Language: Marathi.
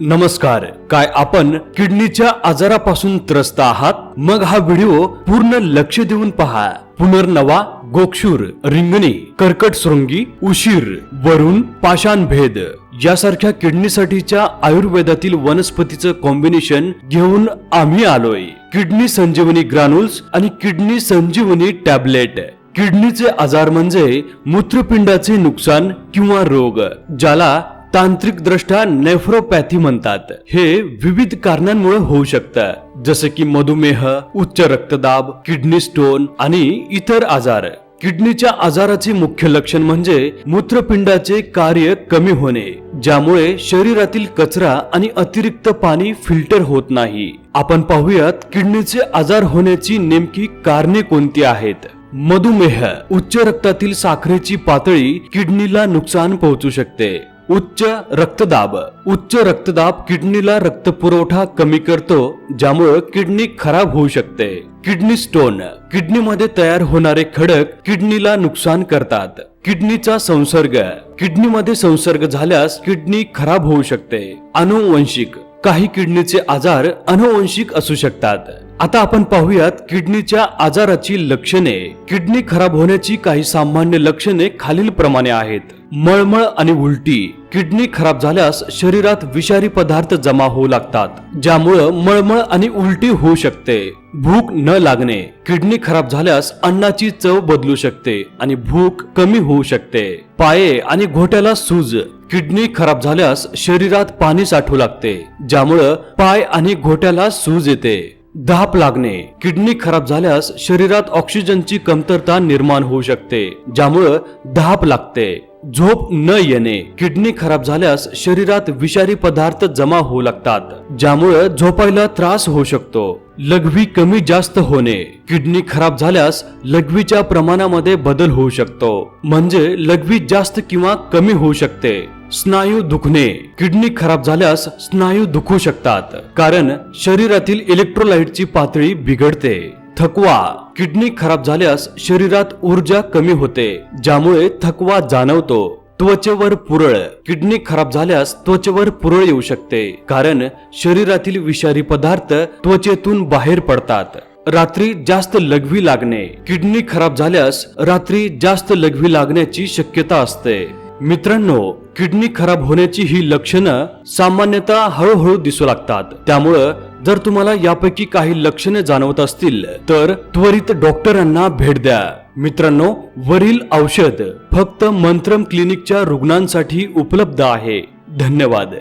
नमस्कार. काय आपण किडनीच्या आजारापासून त्रस्त आहात? मग हा व्हिडिओ पूर्ण लक्ष देऊन पहा. पुनर्नवा गोक्षूर रिंगणी कर्कट शृंगी उशीर वरुण पाषाण भेद यासारख्या किडनीसाठीच्या आयुर्वेदातील वनस्पतीचं कॉम्बिनेशन घेऊन आम्ही आलोय. किडनी संजीवनी ग्रॅन्युल्स आणि किडनी संजीवनी टॅबलेट किडनीचे आजार म्हणजे मूत्रपिंडाचे नुकसान किंवा रोग ज्याला तांत्रिकदृष्ट्या नेफ्रोपॅथी म्हणतात. हे विविध कारणांमुळे होऊ शकतं. जसे की मधुमेह उच्च रक्तदाब किडनी स्टोन आणि इतर आजार. किडनीच्या आजाराचे मुख्य लक्षण म्हणजे मूत्रपिंडाचे कार्य कमी होणे ज्यामुळे शरीरातील कचरा आणि अतिरिक्त पाणी फिल्टर होत नाही. आपण पाहूयात किडनीचे आजार होण्याची नेमकी कारणे कोणती आहेत. मधुमेह उच्च रक्तातील साखरेची पातळी किडनीला नुकसान पोहोचू शकते. उच्च रक्तदाब. उच्च रक्तदाब किडनीला रक्त पुरवठा कमी करतो ज्यामुळे किडनी खराब होऊ शकते. Kidney stone. किडनीमध्ये तयार होणारे खडक किडनीला नुकसान करतात. किडनीचा संसर्ग. किडनीमध्ये संसर्ग झाल्यास किडनी खराब होऊ शकते. अनुवंशिक काही किडनीचे आजार अनुवंशिक असू शकतात. आता आपण पाहूयात किडनीच्या आजाराची लक्षणे. किडनी खराब होण्याची काही सामान्य लक्षणे खालील प्रमाणे आहेत. मळमळ आणि उलटी. किडनी खराब झाल्यास शरीरात विषारी पदार्थ जमा होऊ लागतात. ज्यामुळं मळमळ आणि उलटी होऊ शकते. भूक न लागणे. किडनी खराब झाल्यास अन्नाची चव बदलू शकते आणि भूक कमी होऊ शकते. पाये आणि घोट्याला सूज. किडनी खराब झाल्यास शरीरात पाणी साठू लागते. ज्यामुळं पाय आणि घोट्याला सूज येते. धाप लागणे किडनी खराब झाल्यास शरीरात ऑक्सिजनची कमतरता निर्माण होऊ शकते ज्यामुळं धाप लागते. झोप न येणे किडनी खराब झाल्यास शरीरात विषारी पदार्थ जमा होऊ लागतात ज्यामुळे झोपायला त्रास होऊ शकतो. लघवी कमी जास्त होणे किडनी खराब झाल्यास लघवीच्या प्रमाणामध्ये बदल होऊ शकतो म्हणजे लघवी जास्त किंवा कमी होऊ शकते. स्नायू दुखणे. किडनी खराब झाल्यास स्नायू दुखू शकतात. कारण शरीरातील इलेक्ट्रोलाइटची पातळी बिघडते. थकवा. किडनी खराब झाल्यास शरीरात ऊर्जा कमी होते ज्यामुळे थकवा जाणवतो. त्वचेवर पुरळ. किडनी खराब झाल्यास त्वचेवर पुरळ येऊ शकते. कारण शरीरातील विषारी पदार्थ त्वचेतून बाहेर पडतात. रात्री जास्त लघवी लागणे. किडनी खराब झाल्यास रात्री जास्त लघवी लागण्याची शक्यता असते. मित्रांनो किडनी खराब होण्याची ही लक्षणं सामान्यतः हळूहळू दिसू लागतात. त्यामुळं जर तुम्हाला यापैकी काही लक्षणे जाणवत असतील तर त्वरित डॉक्टरांना भेट द्या. मित्रांनो वरील औषध फक्त मंत्रम क्लिनिकच्या रुग्णांसाठी उपलब्ध आहे. धन्यवाद.